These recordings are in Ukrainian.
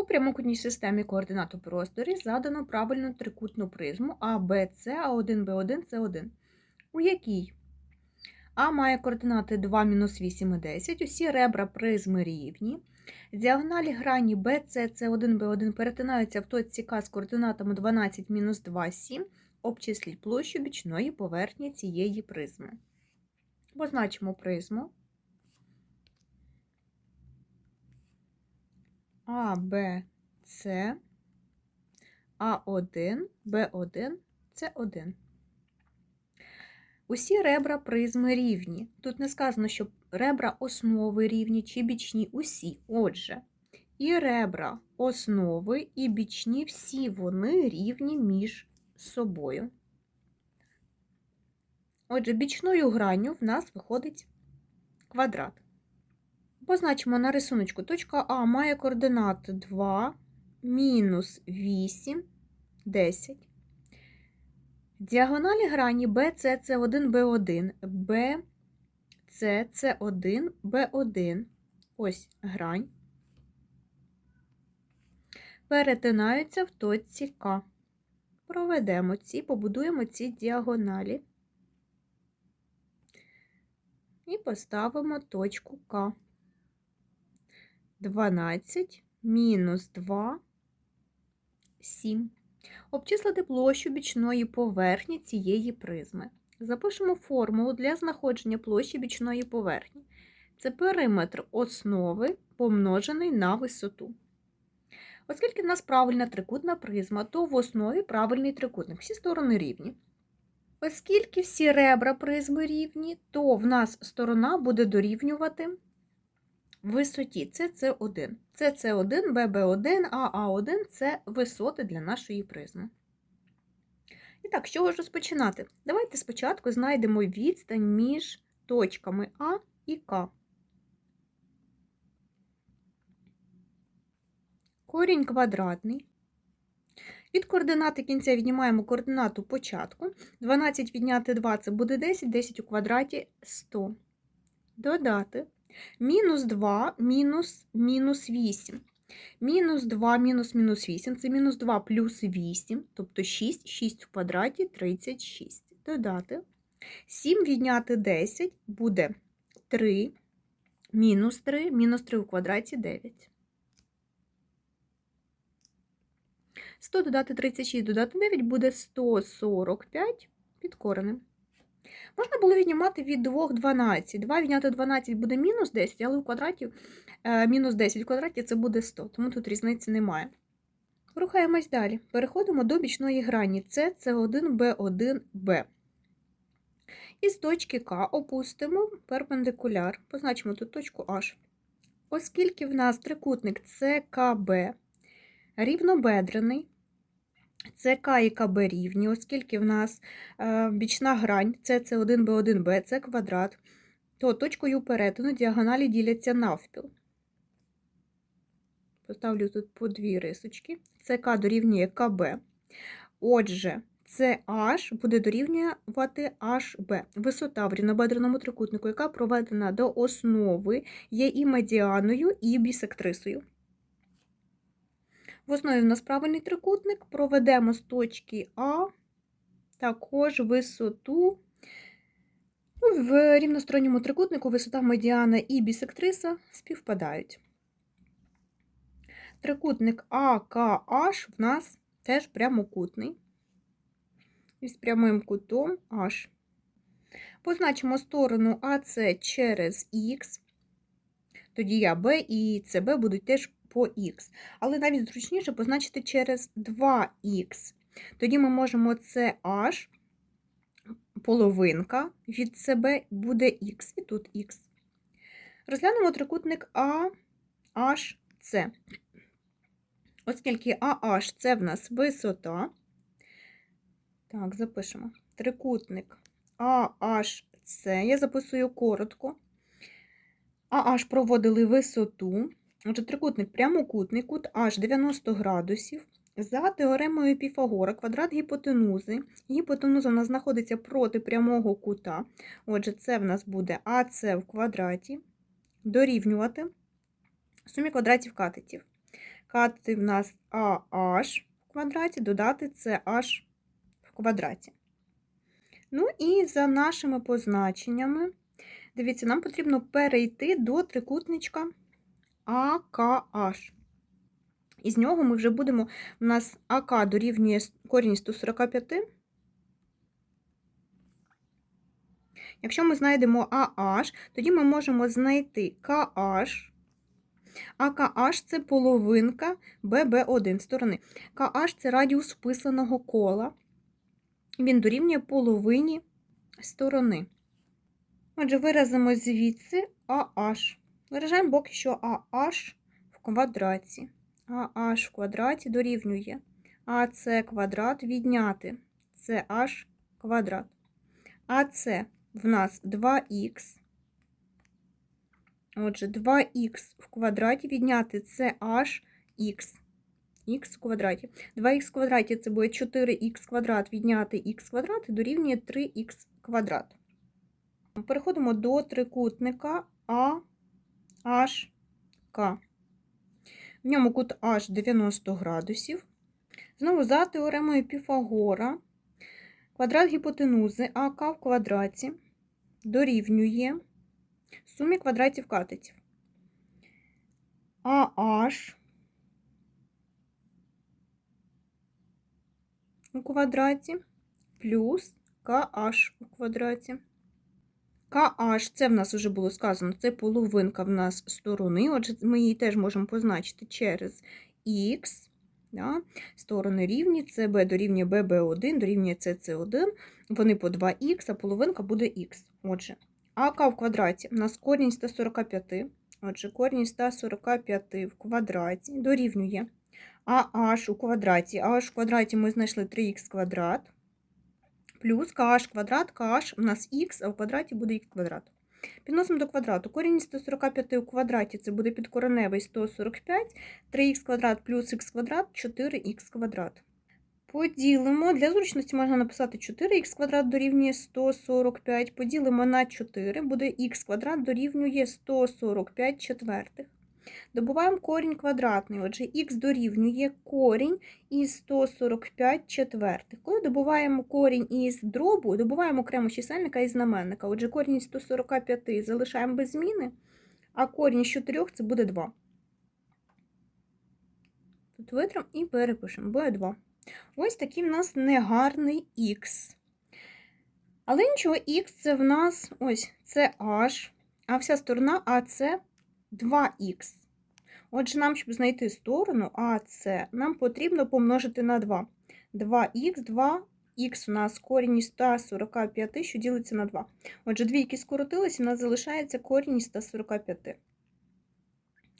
У прямокутній системі координат у просторі задано правильну трикутну призму АБЦ, А1, Б1, С1, у якій А має координати 2, мінус 8 і 10, усі ребра призми рівні, діагоналі грані BC, C1, B1 перетинаються в точці К з координатами 12, мінус 2, 7, обчисліть площу бічної поверхні цієї призми. Позначимо призму. А, Б, С, А1, Б1, С1. Усі ребра призми рівні. Тут не сказано, що ребра основи рівні чи бічні усі. Отже, і ребра основи, і бічні всі вони рівні між собою. Отже, бічною гранню в нас виходить квадрат. Позначимо на рисуночку. Точка А має координати 2, мінус 8, 10. Діагоналі грані BC, C1, B1, B, C, C1, B1. Ось грань. Перетинаються в точці К. Проведемо ці, побудуємо ці діагоналі. І поставимо точку К. 12 мінус 2, 7. Обчислити площу бічної поверхні цієї призми. Запишемо формулу для знаходження площі бічної поверхні. Це периметр основи помножений на висоту. Оскільки в нас правильна трикутна призма, то в основі правильний трикутник. Всі сторони рівні. Оскільки всі ребра призми рівні, то в нас сторона буде дорівнювати висоті СС1. СС1, ББ1, АА1 це висоти для нашої призми. І так, з чого ж розпочинати? Давайте спочатку знайдемо відстань між точками А і К. Корінь квадратний. Від координати кінця віднімаємо координату початку. 12 відняти 2 це буде 10, 10 у квадраті 100. Додати мінус 2 мінус мінус 8. Мінус 2 мінус мінус 8 це мінус 2 плюс 8, тобто 6, 6 в квадраті 36. Додати. 7 відняти 10 буде 3, мінус 3, мінус 3 у квадраті 9. 100 додати 36 додати 9 буде 145 під коренем. Можна було віднімати від 2 12. 2 відняти 12 буде мінус 10, але у квадраті е, мінус 10 в квадраті це буде 100, тому тут різниці немає. Рухаємось далі. Переходимо до бічної грані С, С1, Б1, Б. Із точки К опустимо перпендикуляр, позначимо тут точку H. Оскільки в нас трикутник ЦКБ рівнобедрений, ЦК і КБ рівні, оскільки в нас е, бічна грань СС1, Б1Б це квадрат, то точкою перетину діагоналі діляться навпіл. Поставлю тут по дві рисочки. ЦК дорівнює КБ. Отже, CH буде дорівнювати HB. Висота в рівнобедреному трикутнику, яка проведена до основи, є і медіаною, і бісектрисою. В основі в нас правильний трикутник, проведемо з точки А також висоту. Ну, в рівносторонньому трикутнику висота медіана і бісектриса співпадають. Трикутник АКH в нас теж прямокутний. Із прямим кутом H. Позначимо сторону АС через Х. Тоді АБ і СБ будуть теж по х. Але навіть зручніше позначити через 2х. Тоді ми можемо це h, половинка від себе буде х, і тут х. Розглянемо трикутник AHC. Оскільки AH це в нас висота. Так, запишемо. Трикутник AHC. Я записую коротко. AH проводили висоту. Отже, трикутник прямокутний, кут аж 90 градусів. За теоремою Піфагора квадрат гіпотенузи. Гіпотенуза в нас знаходиться проти прямого кута. Отже, це в нас буде АС в квадраті. Дорівнювати сумі квадратів катетів. Катети в нас AH в квадраті, додати CH в квадраті. Ну і за нашими позначеннями, дивіться, нам потрібно перейти до трикутничка АКH. Із нього ми вже будемо, у нас АК дорівнює корінь 145. Якщо ми знайдемо AH, тоді ми можемо знайти KH. А це половинка BB1 сторони. KH – це радіус вписаного кола. Він дорівнює половині сторони. Отже, виразимо звідси AH. Виражаємо поки що AH в квадраті. AH в квадраті дорівнює АС квадрат відняти CH квадрат. АС в нас 2х. Отже, 2х в квадраті відняти CH х. х в квадраті. 2х в квадраті це буде 4х квадрат відняти х квадрат і дорівнює 3х квадрат. Переходимо до трикутника AHK. В ньому кут H 90 градусів. Знову за теоремою Піфагора квадрат гіпотенузи АК в квадраті дорівнює сумі квадратів катетів. AH у квадраті плюс KH у квадраті. KH, це в нас вже було сказано, це половинка в нас сторони, отже, ми її теж можемо позначити через Х. Да? Сторони рівні, CB дорівнює BB1, дорівнює CC1, вони по 2х, а половинка буде х. Отже, АК в квадраті у нас корінь 145, отже, корінь 145 в квадраті дорівнює AH у квадраті. AH в квадраті ми знайшли 3х квадрат плюс kh квадрат, kh у нас х, а в квадраті буде х квадрат. Підносимо до квадрату. Корінь 145 у квадраті це буде підкореневий 145, 3х квадрат плюс х квадрат 4х квадрат. Поділимо, для зручності можна написати 4х квадрат дорівнює 145, поділимо на 4, буде х квадрат дорівнює 145 четвертих. Добуваємо корінь квадратний, отже, х дорівнює корінь із 145 четвертих. Коли добуваємо корінь із дробу, добуваємо окремо чисельника і знаменника. Отже, корінь із 145 залишаємо без зміни, а корінь з 4 це буде 2. Тут витрам і перепишемо, буде 2. Ось такий в нас негарний х. Але нічого, х це в нас ось це h, а вся сторона А 2х. Отже, нам, щоб знайти сторону АС, нам потрібно помножити на 2. 2х, 2х у нас корінь із 145, що ділиться на 2. Отже, двійки скоротилися, у нас залишається корінь із 145.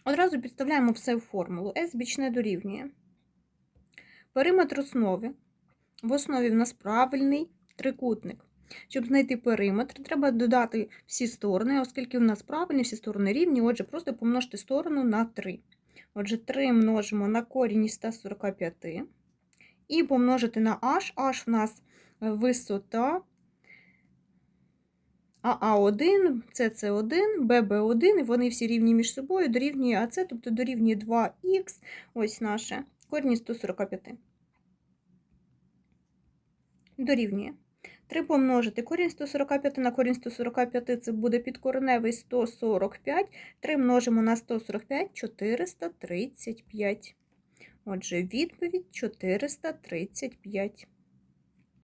Одразу підставляємо все в формулу. S бічне дорівнює. Периметр основи. В основі в нас правильний трикутник. Щоб знайти периметр, треба додати всі сторони, оскільки в нас правильні, всі сторони рівні, отже, просто помножити сторону на 3. Отже, 3 множимо на корінь із 145 і помножити на h. h в нас висота АА1, СС1, ББ1, і вони всі рівні між собою, дорівнює АС, тобто дорівнює 2х, ось наше корінь 145. Дорівнює. 3 помножити корінь 145 на корінь 145 це буде підкореневий 145. 3 множимо на 145 435. Отже, відповідь 435.